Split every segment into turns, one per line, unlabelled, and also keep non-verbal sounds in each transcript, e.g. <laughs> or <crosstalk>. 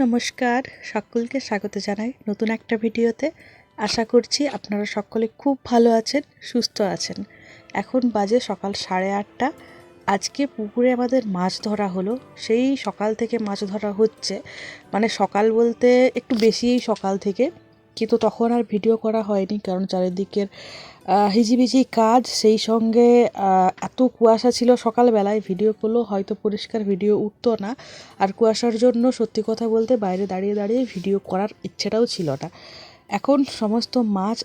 নমস্কার, সকলকে স্বাগত জানাই নতুন একটা ভিডিওতে। আশা করছি আপনারা সকলে খুব ভালো আছেন, সুস্থ আছেন। এখন বাজে সকাল সাড়ে আটটা। আজকে পুকুরে আমাদের মাছ ধরা হলো। সেই সকাল থেকে মাছ ধরা হচ্ছে। মানে সকাল বলতে একটু বেশিই সকাল থেকে। কিন্তু তখন আর ভিডিও করা হয়নি, কারণ চারিদিকের হিজিবিজি কাজ সেই সঙ্গে এত কুয়াশা ছিল সকালবেলায়, ভিডিও করলেও হয়তো পরিষ্কার ভিডিও উঠতো না। আর কুয়াশার জন্য সত্যি কথা বলতে বাইরে দাঁড়িয়ে দাঁড়িয়ে ভিডিও করার ইচ্ছেটাও ছিল না। এখন সমস্ত মাছ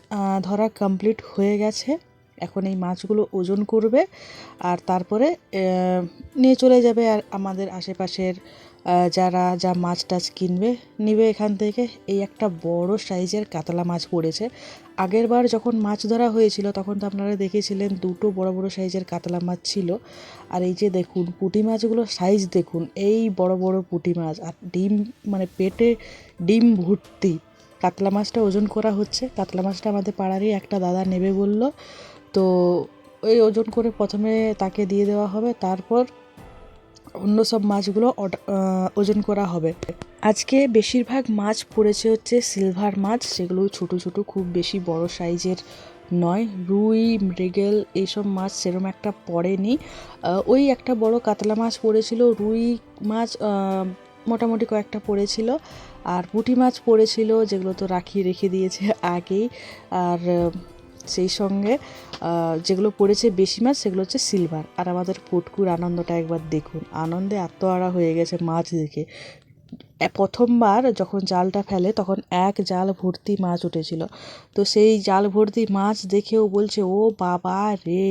ধরা কমপ্লিট হয়ে গেছে। এখন এই মাছগুলো ওজন করবে, আর তারপরে নিয়ে চলে যাবে আর আমাদের আশেপাশের যারা যা মাছ টাছ কিনবে, নিবে এখান থেকে। এই একটা বড় সাইজের কাতলা মাছ পড়েছে। আগের বার যখন মাছ ধরা হয়েছিল, তখন তো আপনারা দেখেছিলেন দুটো বড় বড় সাইজের কাতলা মাছ ছিল। আর এই যে দেখুন, পুঁটি মাছগুলোর সাইজ দেখুন, এই বড় বড় পুঁটি মাছ। আর ডিম মানে পেটে ডিম ভর্তি। কাতলা মাছটা ওজন করা হচ্ছে। কাতলা মাছটা আমাদের পাড়ারই একটা দাদা নেবে বলল। তো ওই ওজন করে প্রথমে তাকে দিয়ে দেওয়া হবে। তারপর অন্য সব মাছগুলো ওজন করা হবে। আজকে বেশিরভাগ মাছ পড়েছে হচ্ছে সিলভার মাছ, সেগুলো ছোট ছোট, খুব বেশি বড় সাইজের নয়। রুই, মৃগেল এইসব মাছ সেরকম একটা পড়েনি। ওই একটা বড় কাতলা মাছ পড়েছিল, রুই মাছ মোটামুটি কয়েকটা পড়েছিল, আর পুঁটি মাছ পড়েছিল, যেগুলো তো রাখিয়ে রেখে দিয়েছে আগেই। আর সেই সঙ্গে যেগুলো পড়েছে বেশি মাছ সেগুলো হচ্ছে সিলভার। আর আমাদের পুটকুর আনন্দটা একবার দেখুন। আনন্দে আত্মহারা হয়ে গেছে মাছ দেখে। প্রথমবার যখন জালটা ফেলে তখন এক জাল ভর্তি মাছ উঠেছিল। তো সেই জাল ভর্তি মাছ দেখেও বলছে, ও বাবা রে!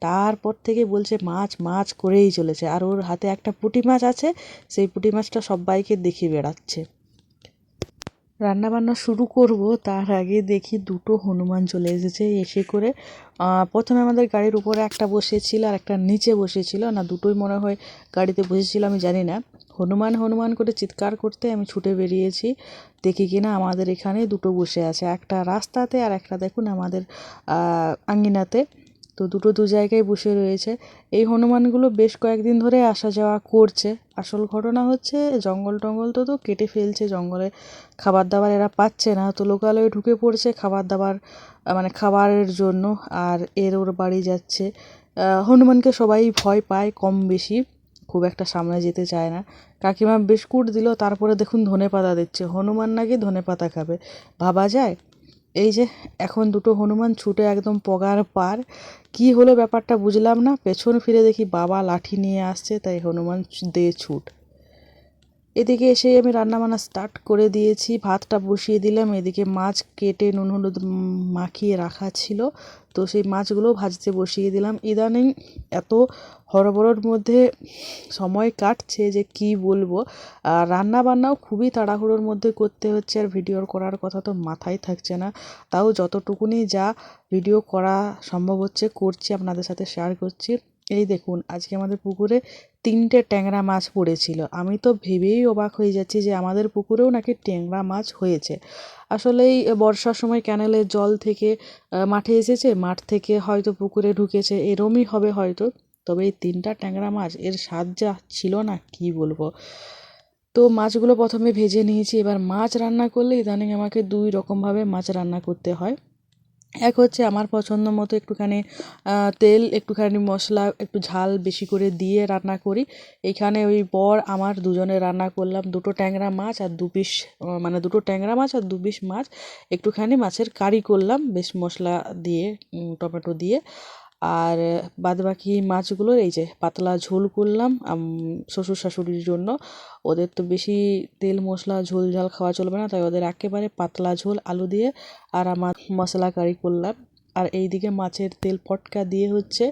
তারপর থেকে বলছে, মাছ মাছ করেই চলেছে। আর ওর হাতে একটা পুঁটি মাছ আছে। সেই পুঁটি মাছটা সবাইকে দেখিয়ে বেড়াচ্ছে। রান্নাবান্না শুরু করব, তার আগে দেখি দুটো হনুমান চলে এসেছে, এসে করে প্রথমে আমাদের গাড়ির উপরে একটা বসেছিল আর একটা নিচে বসেছিল। না, দুটোই মনে হয় গাড়িতে বসেছিল, আমি জানি না। হনুমান হনুমান করে চিৎকার করতে আমি ছুটে বেরিয়েছি। দেখি কিনা আমাদের এখানে দুটো বসে আছে, একটা রাস্তাতে আর একটা দেখুন আমাদের আঙ্গিনাতে তো দুটো দু জায়গায় বসে রয়েছে। এই হনুমানগুলো বেশ কয়েকদিন ধরে আসা যাওয়া করছে। আসল ঘটনা হচ্ছে, জঙ্গল টঙ্গল তো তো কেটে ফেলছে জঙ্গলে। খাবার দাবার এরা পাচ্ছে না, তো লোকালয়ে ঢুকে পড়ছে খাবার দাবার মানে খাবারের জন্য, আর এর ওর বাড়ি যাচ্ছে। হনুমানকে সবাই ভয় পায় কম বেশি খুব একটা সামনে যেতে চায় না। কাকিমা বিস্কুট দিল, তারপরে দেখুন ধনে পাতা দিচ্ছে। হনুমান নাকি ধনে পাতা খাবে। ভাবা যায় এই যে, এখন দুটো হনুমান ছুটে একদম পগার পার। কি হলো ব্যাপারটা বুঝলাম না। পেছন ফিরে দেখি বাবা লাঠি নিয়ে আসছে, তাই হনুমান দে ছুট। এদিকে এসে আমি রান্নাবান্না স্টার্ট করে দিয়েছি। ভাতটা বসিয়ে দিলাম। এদিকে মাছ কেটে নুন হলুদ মাখিয়ে রাখা ছিল। তো সেই মাছগুলো ভাজতে বসিয়ে দিলাম। ইদানিং এত হরবরর মধ্যে সময় কাটছে যে কি বলব। আর রান্না বান্নাও খুবই তাড়াহুড়োর মধ্যে করতে হচ্ছে। আর ভিডিওর করার কথা তো মাথায় থাকছে না। তাও যতটুকুনি যা ভিডিও করা সম্ভব হচ্ছে, করছি, আপনাদের সাথে শেয়ার করছি। এই দেখুন, আজকে আমাদের পুকুরে তিনটে ট্যাংরা মাছ পড়েছিল। আমি তো ভেবেই অবাক হয়ে যাচ্ছি যে আমাদের পুকুরেও নাকি ট্যাংরা মাছ হয়েছে। আসলে এই বর্ষার সময় ক্যানেলের জল থেকে মাঠে এসেছে, মাঠ থেকে হয়তো পুকুরে ঢুকেছে, এরমই হবে হয়তো। তবে এই তিনটা ট্যাংরা মাছ, এর স্বাদ যা ছিল না, কি বলব? তো মাছগুলো প্রথমে ভেজে নিয়েছি, এবার মাছ রান্না করলে ইদানিং আমাকে দুই রকমভাবে মাছ রান্না করতে হয়। এক হচ্ছে আমার পছন্দ মতো একটুখানি তেল, একটুখানি মশলা, একটু ঝাল বেশি করে দিয়ে রান্না করি। এখানে ওই বর, আমার দুজনে রান্না করলাম দুটো ট্যাংরা মাছ আর দু পিস মানে দুটো ট্যাংরা মাছ আর দু পিস মাছ। একটুখানি মাছের কারি করলাম, বেশ মশলা দিয়ে টমেটো দিয়ে। আর বাদ বাকি মাছগুলোর এই যে পাতলা ঝোল করলাম শ্বশুর শাশুড়ির জন্য। ওদের তো বেশি তেল, মশলা, ঝোল, ঝাল খাওয়া চলবে না, তাই ওদের একেবারে পাতলা ঝোল, আলু দিয়ে আর আমার মশলা কারি করলাম। আর এইদিকে মাছের তেল ফটকা দিয়ে হচ্ছে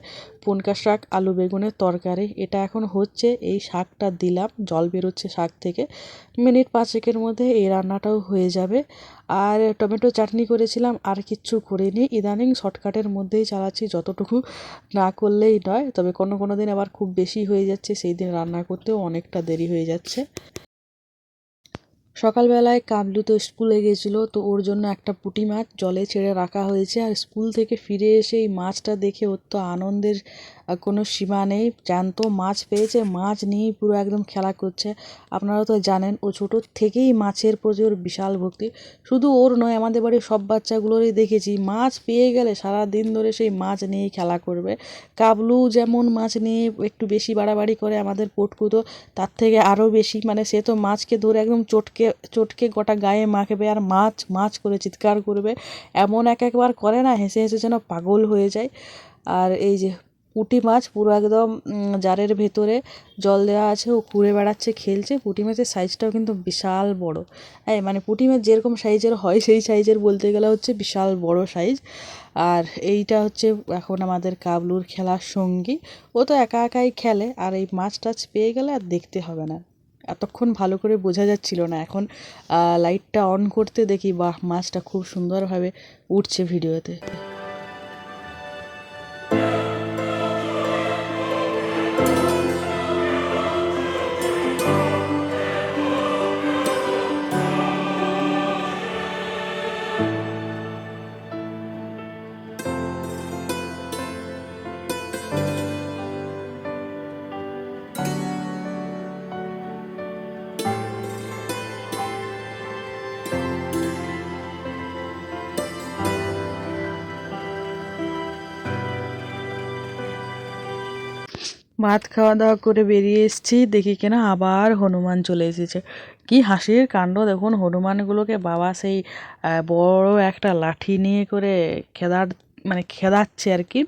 পুনকা শাক, আলু বেগুনের তরকারি। এটা এখন হচ্ছে, এই শাকটা দিলাম, জল বেরোচ্ছে শাক থেকে। মিনিট পাঁচেকের মধ্যে এই রান্নাটাও হয়ে যাবে। আর টমেটো চাটনি করেছিলাম, আর কিচ্ছু করিনি। ইদানিং শর্টকাটের মধ্যেই চালাচ্ছি, যতটুকু না করলেই নয়। তবে কোনো কোনো দিন আবার খুব বেশি হয়ে যাচ্ছে, সেই দিন রান্না করতেও অনেকটা দেরি হয়ে যাচ্ছে। সকালবেলায় কাবলু তো স্কুলে গেছিল, তো ওর জন্য একটা পুঁটি মাছ জলে ছেড়ে রাখা হয়েছে। আর স্কুল থেকে ফিরে এসে এই মাছটা দেখে ওর তো আনন্দের কোনো সীমা নেই। জ্যান্ত মাছ পেয়েছে, মাছ নিয়েই পুরো একদম খেলা করছে। আপনারা তো জানেন, ও ছোটোর থেকেই মাছের প্রতি ওর বিশাল ভক্তি। শুধু ওর নয়, আমাদের বাড়ির সব বাচ্চাগুলোরই দেখেছি। মাছ পেয়ে গেলে সারা দিন ধরে সেই মাছ নিয়েই খেলা করবে। কাবলু যেমন মাছ নিয়ে একটু বেশি বাড়াবাড়ি করে আমাদের পটকু তো, তার থেকে আরও বেশি। মানে সে তো মাছকে ধরে একদম চটকে চটকে গোটা গায়ে মাখবে আর মাছ মাছ করে চিৎকার করবে। এমন এক একবার করে না, হেসে হেসে যেন পাগল হয়ে যায়। আর এই যে পুঁটি মাছ পুরো একদম জারের ভেতরে জল দেওয়া আছে, ও ঘুরে বেড়াচ্ছে, খেলছে। পুঁটি মাছের সাইজটাও কিন্তু বিশাল বড়। হ্যাঁ মানে পুঁটি মাছ যেরকম সাইজের হয়, সেই সাইজের বলতে গেলে হচ্ছে বিশাল বড় সাইজ আর এইটা হচ্ছে এখন আমাদের কাবলুর খেলার সঙ্গী। ও তো একা একাই খেলে, আর এই মাছ টাছ পেয়ে গেলে আর দেখতে হবে না। এতক্ষণ ভালো করে বোঝা যাচ্ছিল না। এখন লাইটটা অন করতে দেখি, বাহ, মাছটা খুব সুন্দরভাবে উঠছে ভিডিওতে ভাত খাওয়া দাওয়া করে বেরিয়ে এসেছি, দেখি কিনা আবার হনুমান চলে এসেছে। কি হাসির কাণ্ড, দেখুন হনুমানগুলোকে বাবা সেই বড় একটা লাঠি নিয়ে করে খেদার মানে খেদাচ্ছে আর কি।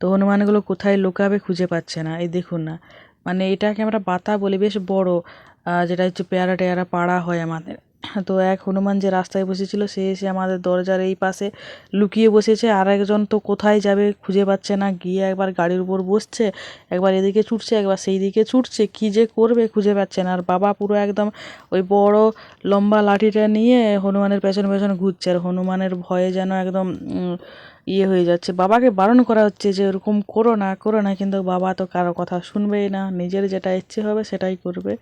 তো হনুমানগুলো কোথায় লুকাবে খুঁজে পাচ্ছে না, এই দেখুন না। মানে এটাকে আমরা বাতা বলি, বেশ বড় যেটা হচ্ছে পেয়ারা টেয়ারা পাড়া হয় আমাদের। তো এক হনুমান যে রাস্তায় বসেছিল, সে এসে আমাদের দরজার এই পাশে লুকিয়ে বসেছে। আর একজন তো কোথায় যাবে খুঁজে পাচ্ছে না। গিয়ে একবার গাড়ির উপর বসছে, একবার এদিকে ছুটছে, একবার সেই দিকে ছুটছে। কী যে করবে খুঁজে পাচ্ছে না। আর বাবা পুরো একদম ওই বড় লম্বা লাঠিটা নিয়ে হনুমানের পেছন পেছন ঘুরছে। আর হনুমানের ভয়ে যেন একদম ইয়ে হয়ে যাচ্ছে। বাবাকে বারণ করা হচ্ছে যে ওরকম করো না করো না। কিন্তু বাবা তো কারও কথা শুনবেই না। নিজের যেটা ইচ্ছে হবে সেটাই করবে।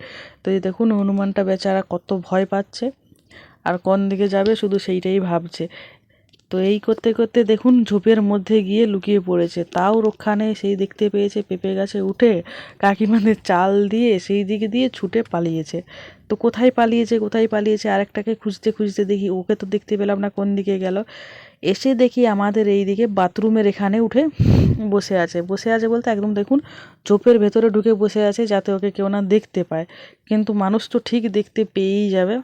তো এই দেখুন, হনুমানটা বেচারা কত ভয় পাচ্ছে আর কোন দিকে যাবে শুধু সেইটাই ভাবছে। তো এই করতে করতে দেখুন, ঝোপের মধ্যে গিয়ে লুকিয়ে পড়েছে। তাও রক্ষা নেই, সেই দেখতে পেয়েছে, পেঁপে গাছে উঠে কাকিমাদের চাল দিয়ে সেই দিকে দিয়ে ছুটে পালিয়েছে। তো কোথায় পালিয়েছে কোথায় পালিয়েছে? আরেকটাকে খুঁজতে খুঁজতে দেখি, ওকে তো দেখতে পেলাম না, কোন দিকে গেল? এসে দেখি আমাদের এই দিকে বাথরুমের এখানে উঠে বসে আছে। বসে আছে বলতে একদম দেখুন চোপের ভেতরে ঢুকে বসে আছে যাতে ওকে কেউ না দেখতে পায়। কিন্তু মানুষ তো ঠিক দেখতে পেয়েই যাবে।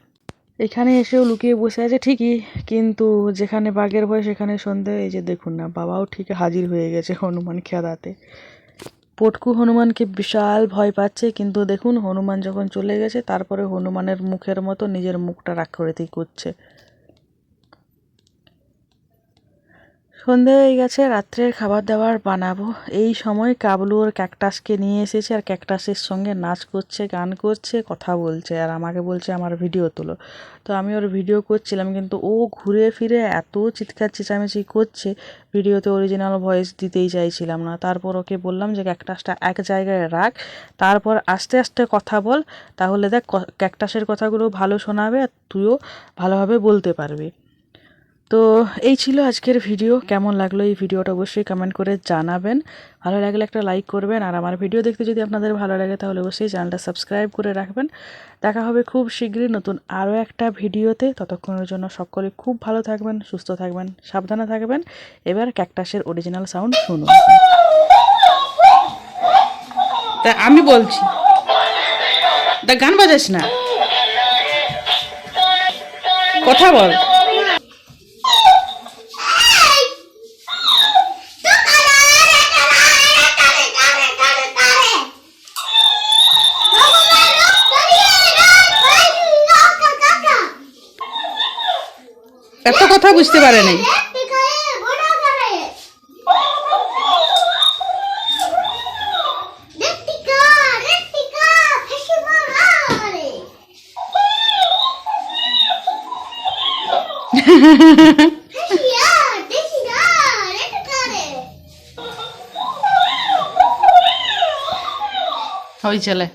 এখানে এসেও লুকিয়ে বসে আছে ঠিকই, কিন্তু যেখানে বাঘের ভয় সেখানে সন্ধে। এই যে দেখুন না, বাবাও ঠিক হাজির হয়ে গেছে হনুমান খেদাতে। পটকু হনুমানকে বিশাল ভয় পাচ্ছে, কিন্তু দেখুন হনুমান যখন চলে গেছে, তারপরে হনুমানের মুখের মতো নিজের মুখটা রাক্ষরিতি করছে। সন্ধে হয়ে গেছে, রাত্রের খাবার দাবার বানাবো। এই সময় কাবলু ওর ক্যাকটাসকে নিয়ে এসেছে আর ক্যাকটাসের সঙ্গে নাচ করছে, গান করছে, কথা বলছে আর আমাকে বলছে আমার ভিডিও তোলো। তো আমি ওর ভিডিও করছিলাম কিন্তু ও ঘুরে ফিরে এত চিৎকার চেঁচামেচি করছে ভিডিওতে অরিজিনাল ভয়েস দিতেই চাইছিলাম না। তারপর ওকে বললাম যে ক্যাকটাসটা এক জায়গায় রাখ, তারপর আস্তে আস্তে কথা বল, তাহলে দেখ ক্যাকটাসের কথাগুলো ভালো শোনাবে আর তুইও ভালোভাবে বলতে পারবি। তো এই ছিল আজকের ভিডিও। কেমন লাগল এই ভিডিওটা অবশ্যই কমেন্ট করে জানাবেন। ভালো লাগলে একটা লাইক করবেন আর আমার ভিডিও দেখতে যদি আপনাদের ভালো লাগে তাহলে অবশ্যই চ্যানেলটা সাবস্ক্রাইব করে রাখবেন। দেখা হবে খুব শীঘ্রই নতুন আরও একটা ভিডিওতে। ততক্ষণের জন্য সকলে খুব ভালো থাকবেন, সুস্থ থাকবেন, সাবধানে থাকবেন। এবার ক্যাকটাসের অরিজিনাল সাউন্ড শুনুন। তা আমি বলছি, তা গান বাজাস না। কথা বল। এত কথা বুঝতে পারে নাই। <laughs> ওই চলে